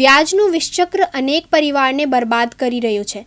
વ્યાજનું વિષચક્ર અનેક પરિવારને બરબાદ કરી રહ્યું છે.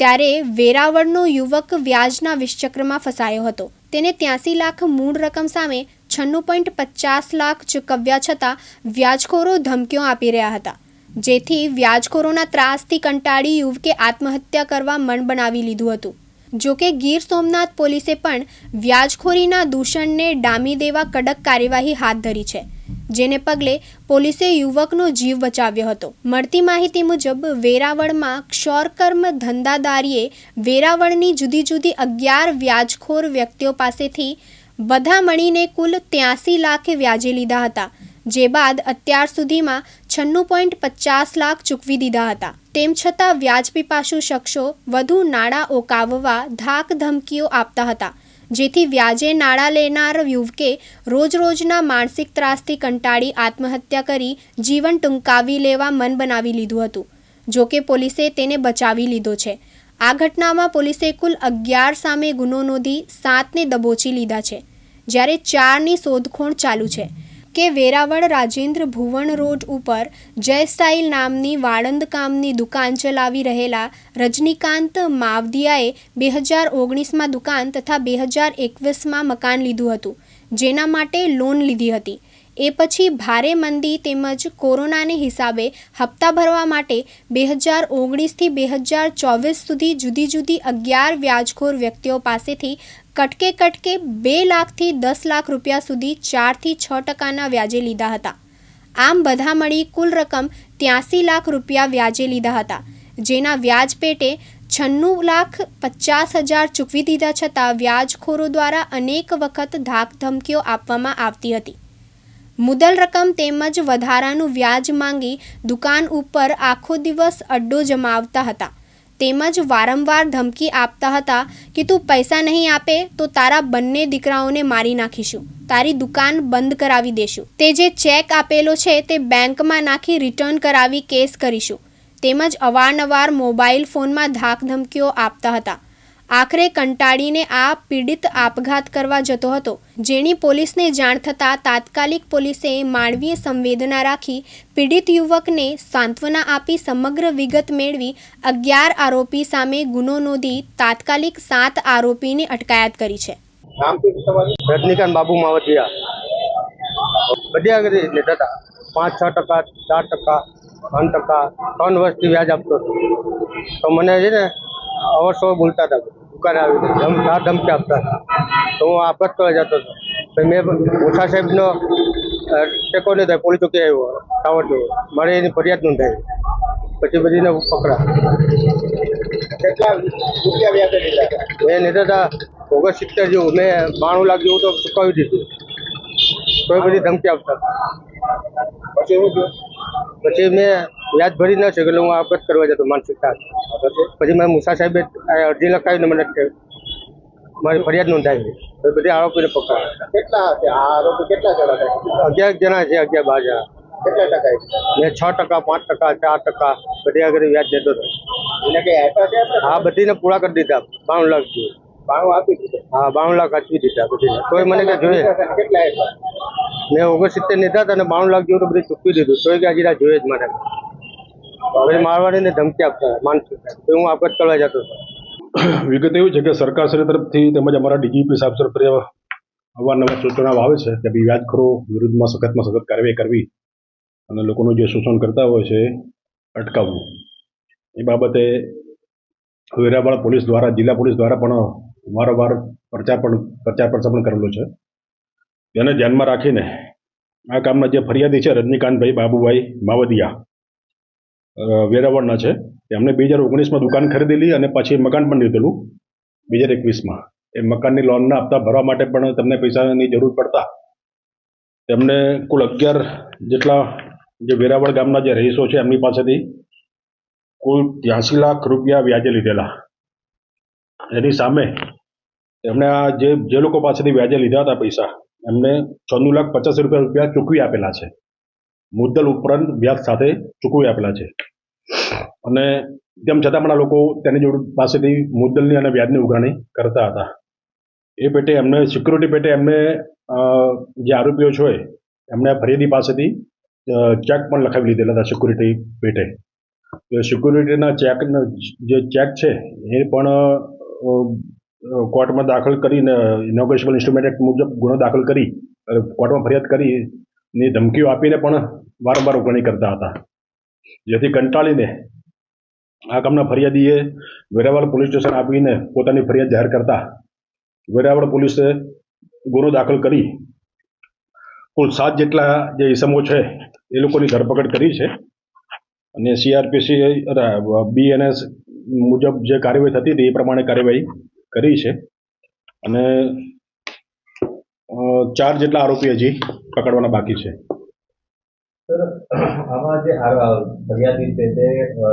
ત્યારે વેરાવળનો યુવક વ્યાજના વિષચક્રમાં ફસાયો હતો. તેને ત્યાંસી લાખ મૂળ રકમ સામે છન્નું પોઈન્ટ પચાસ લાખ ચૂકવ્યા છતાં વ્યાજખોરો ધમકીઓ આપી રહ્યા હતા. જેથી વ્યાજખોરોના ત્રાસથી કંટાળી યુવકે આત્મહત્યા કરવા મન બનાવી લીધું હતું. જોકે ગીર સોમનાથ પોલીસે પણ વ્યાજખોરીના દૂષણને ડામી દેવા કડક કાર્યવાહી હાથ ધરી છે. જેને પગલે પોલીસે યુવકનો જીવ બચાવ્યો હતો. મળતી માહિતી મુજબ, વેરાવળમાં ક્ષોરકર્મ ધંધાદારીએ વેરાવળની જુદી જુદી અગિયાર વ્યાજખોર વ્યક્તિઓ પાસેથી બધા મળીને કુલ ત્યાસી લાખ વ્યાજે લીધા હતા, જે બાદ અત્યાર સુધીમાં છન્નું પોઈન્ટ પચાસ લાખ ચૂકવી દીધા હતા. તેમ છતાં, વ્યાજપીપાસુ શખ્સો વધુ નાણાં ઓકાવવા ધાક ધમકીઓ આપતા હતા. જેથી વ્યાજે નાણાં લેનાર યુવકે રોજરોજના માનસિક ત્રાસથી કંટાળી આત્મહત્યા કરી જીવન ટૂંકાવી લેવા મન બનાવી લીધું હતું. જોકે પોલીસે તેને બચાવી લીધો છે. આ ઘટનામાં પોલીસે કુલ અગિયાર સામે ગુનો નોંધી સાતને દબોચી લીધા છે. જ્યારે ચારની શોધખોળ ચાલુ છે. કે વેરાવળ રાજેન્દ્ર ભુવન રોડ ઉપર જય સ્ટાઇલ નામની વાળંદ કામની દુકાન ચલાવી રહેલા રજનીકાંત માવદિયાએ બે હજાર ઓગણીસમાં દુકાન તથા બે હજાર એકવીસમાં મકાન લીધું હતું, જેના માટે લોન લીધી હતી. એ પછી ભારે મંદી તેમજ કોરોનાને હિસાબે હપ્તા ભરવા માટે બે હજાર ઓગણીસથી બે હજાર ચોવીસ સુધી જુદી જુદી અગિયાર વ્યાજખોર વ્યક્તિઓ પાસેથી કટકે કટકે બે લાખથી દસ લાખ રૂપિયા સુધી ચારથી છ ટકાના વ્યાજે લીધા હતા. આમ બધા મળી કુલ રકમ ત્યાંસી લાખ રૂપિયા વ્યાજે લીધા હતા. જેના વ્યાજ પેટે છન્નું લાખ પચાસ હજાર ચૂકવી દીધા છતાં વ્યાજખોરો દ્વારા અનેક વખત ધાક ધમકીઓ આપવામાં આવતી હતી. મુદલ રકમ તેમજ વધારાનું વ્યાજ માંગી દુકાન ઉપર આખો દિવસ અડ્ડો જમાવતા હતા. તેમજ વારંવાર ધમકી આપતા હતા કે, તું પૈસા નહીં આપે તો તારા બંને દીકરાઓને મારી નાખીશું. તારી દુકાન બંધ કરાવી દેશું. તે જે ચેક આપેલો છે તે બેંકમાં નાખી રિટર્ન કરાવી કેસ કરીશું. તેમજ અવારનવાર મોબાઈલ ફોનમાં ધાક ધમકીઓ આપતા હતા. આખરે કંટાળીને આ પીડિત આપઘાત કરવા જતો હતો. જેની પોલીસને જાણ થતાં તાત્કાલિક પોલીસે માનવીય સંવેદના રાખી પીડિત યુવકને સાંત્વના આપી સમગ્ર વિગત મેળવી અગિયાર આરોપી સામે ગુનો નોંધી તાત્કાલિક સાત આરોપીની અટકાયત કરી છે. રજનીકાંત બાબુ માવતિયા બધી હતા પાંચ છ ટકા ચાર ટકા ત્રણ ટકા ત્રણ વર્ષથી વ્યાજ આપતો હતો. તો મને છે ને અવસો બોલતા હતા. દુકાને આવી ધમકા ધમકી આપતા હતા. તો હું આપત કરવા જતો હતો. તો મેં ઓછા સાહેબનો ટેકો નહીં થાય પોલીસ ચોકી આવ્યો. ટાવર મારે એની ફરિયાદ નોંધાવી પછી બધીને પકડા મેં લીધા હતા હતા ઓગણ સિત્તેર જેવું. મેં બાણું લાખ જેવું તો ચૂકવી દીધું. કોઈ બધી ધમકી આપતા પછી પછી મેં વ્યાજ ભરી ન શકે એટલે હું આપઘાત કરવા જતો માનસિક પછી મેં મુસા સાહેબે અરજી અરજી લખાવીને મને મારી ફરિયાદ નોંધાવી. પછી બધી આરોપીને પકડાયા. કેટલા આ આરોપી કેટલા જણા અગિયાર જણા છે અગિયાર બાર જણા. કેટલા ટકા મેં છ ટકા પાંચ ટકા ચાર ટકા બધી આગળ વ્યાજ દેતો હતો? આ બધીને પૂરા કરી દીધા. બાવન લાખ જોઈએ આપી દીધું? હા બાણું લાખ આપી દીધા બધી તોય મને કે જોઈએ. કેટલા મેં ઓગણસિત્તેર લીધા હતા અને બાણું લાખ જેવું તો બધું ચૂકવી દીધું. તોય કે હજી જોઈએ જ મને હવે મારવાડીને ધમકી આપતા માનસિક તો હું આપઘાત કરવા જતો હતો. વિગત એવી છે કે સરકારશ્રી તરફથી તેમજ અમારા ડીજીપી સાહેબ તરફથી અવારનવાર સૂચનાઓ આવે છે કે બી વ્યાજખોરો વિરુદ્ધમાં સખતમાં સખત કાર્યવાહી કરવી અને લોકોનું જે શોષણ કરતા હોય છે અટકાવવું. એ બાબતે વેરાવાળ પોલીસ દ્વારા, જિલ્લા પોલીસ દ્વારા પણ વારંવાર પ્રચાર પણ, પ્રચાર પ્રસાર પણ કરેલો છે. તેને ધ્યાનમાં રાખીને આ કામના જે ફરિયાદી છે રજનીકાંતભાઈ બાબુભાઈ માવદિયા વેરાવળના છે. એમણે બે હજાર ઓગણીસમાં દુકાન ખરીદેલી અને પછી મકાન પણ લીધેલું. બે હજાર એકવીસમાં. એ મકાનની લોનના હપ્તા ભરવા માટે પણ તમને પૈસાની જરૂર પડતા. તેમને કુલ અગિયાર જેટલા જે વેરાવળ ગામના જે રહીશો છે એમની પાસેથી કુલ ત્યાસી લાખ રૂપિયા વ્યાજે લીધેલા. એની સામે એમણે આ જે જે લોકો પાસેથી વ્યાજે લીધા હતા પૈસા, એમને છન્નું લાખ પચાસ રૂપિયા રૂપિયા ચૂકવી આપેલા છે. મુદ્દલ ઉપરાંત વ્યાજ સાથે ચૂકવી આપેલા છે. અને તેમ છતાં પણ આ લોકો તેની જોડે પાસેથી મુદ્દલની અને વ્યાજની ઉઘરાણી કરતા હતા. એ પેટે એમને સિક્યુરિટી પેટે એમને જે આરોપીઓ છે એમણે ફરિયાદી પાસેથી ચેક પણ લખાવી લીધેલા હતા સિક્યુરિટી પેટે. સિક્યુરિટીના ચેકના જે ચેક છે, એ પણ કોર્ટમાં દાખલ કરીને ઇનોગ્રેશનલ ઇન્સ્ટ્રુમેન્ટ મુજબ ગુનો દાખલ કરી કોર્ટમાં ફરિયાદ કરી, ની ધમકીઓ આપીને પણ વારંવાર ઉઘરાણી કરતા હતા. જેથી કંટાળીને આ કામના ફરિયાદીએ વેરાવળ પોલીસ સ્ટેશન આપીને પોતાની ફરિયાદ જાહેર કરતા વેરાવળ પોલીસે ગુનો દાખલ કરી કુલ સાત જેટલા જે ઇસમો છે એ લોકોની ધરપકડ કરી છે. અને સીઆરપીસી બીએનએસ મુજબ જે કાર્યવાહી થતી હતી એ પ્રમાણે કાર્યવાહી કરી છે. અને ચાર જેટલા આરોપી હજી પકડવાના બાકી છે. આમાં જે ફરિયાદી છે તે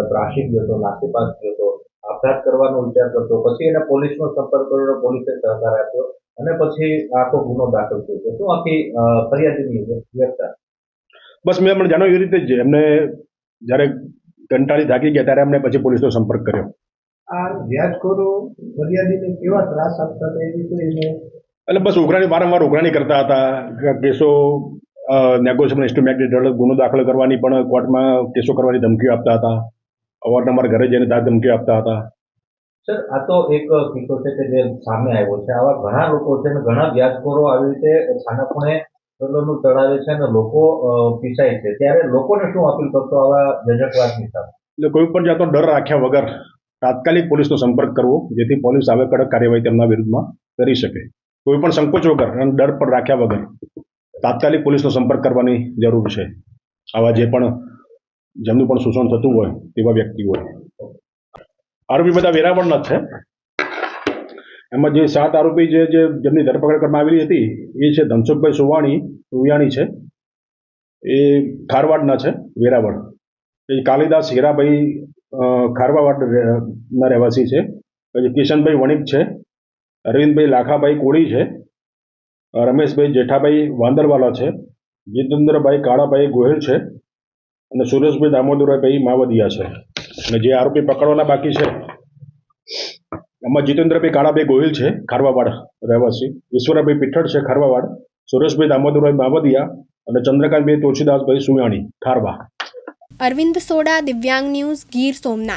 ત્રાસી ગયો હતો નાસીપાસ ગયો હતો આપઘાત કરવાનો વિચાર કરતો પછી એને પોલીસનો સંપર્ક કર્યો પોલીસે સહકાર આપ્યો અને પછી આખો ગુનો દાખલ થયો છે. શું આખી ફરિયાદીની વ્યવસ્થા? બસ મેં પણ જાણ્યું એવી રીતે જ એમને જ્યારે કંટાળી થાકી ગયા ત્યારે એમને પછી પોલીસનો સંપર્ક કર્યો. આ વ્યાજખોરો ફરિયાદીને કેવા ત્રાસ આપતા હતા એ રીતે એટલે બસ ઉઘરાણી વારંવાર ઉઘરાણી કરતા હતા કેસો નેગોશિયેબલ ઇન્સ્ટ્રુમેન્ટ હેઠળ ગુનો દાખલ કરવાની પણ કોર્ટમાં કેસો કરવાની ધમકીઓ આપતા હતા. અવારનવાર ઘરે જઈને તાર ધમકીઓ આપતા હતા. સર આ તો એક કિસ્સો છે કે જે સામે આવ્યો છે. આવા ઘણા લોકો છે અને ઘણા વ્યાજખોરો આવી રીતે છાનાપુણે દંડોનું ચડાવે છે અને લોકો પીસાય છે. ત્યારે લોકોને શું અપીલ કરતો આવા જજકવાદની સામે? એટલે કોઈ પણ જાતનો ડર રાખ્યા વગર તાત્કાલિક પોલીસનો સંપર્ક કરવો જેથી પોલીસ આવે કડક કાર્યવાહી તેમના વિરુદ્ધમાં કરી શકે. કોઈ પણ સંકોચ વગર અને ડર પણ રાખ્યા વગર. તાત્કાલિક પોલીસનો સંપર્ક કરવાની જરૂર છે. આવા જે પણ જેમનું પણ શોષણ થતું હોય તેવા વ્યક્તિ હોય. આરોપી બધા વેરાવળના જ છે. એમાં જે સાત આરોપી જે જેમની ધરપકડ કરવામાં આવેલી હતી, એ છે ધનસુખભાઈ સુવાણી સુવિયાણી છે. એ ખારવાડના છે, વેરાવળ. એ કાલિદાસ હીરાભાઈ ના રહેવાસી છે. પછી કિશનભાઈ વણિક છે. અરવિંદભાઈ લાખાભાઈ કોળી છે. રમેશભાઈ જેઠાભાઈ વાંદરવાલા છે, જીતેન્દ્રભાઈ કાળાભાઈ ગોહિલ છે અને સુરેશભાઈ દામોદરભાઈ માવદિયા છે. અને જે આરોપી પકડવાના બાકી છે, એમાં જીતેન્દ્રભાઈ કાળાભાઈ ગોહિલ છે, ખારવાવાડ રહેવાસી, ઈશ્વરભાઈ પીઠળ છે, ખારવાવાડ, સુરેશભાઈ દામોદરભાઈ માવદિયા અને ચંદ્રકાંતભાઈ તુલસીદાસભાઈ સુયાણી ખારવા. અરવિંદ સોડા, દિવ્યાંગ ન્યૂઝ, ગીર સોમનાથ.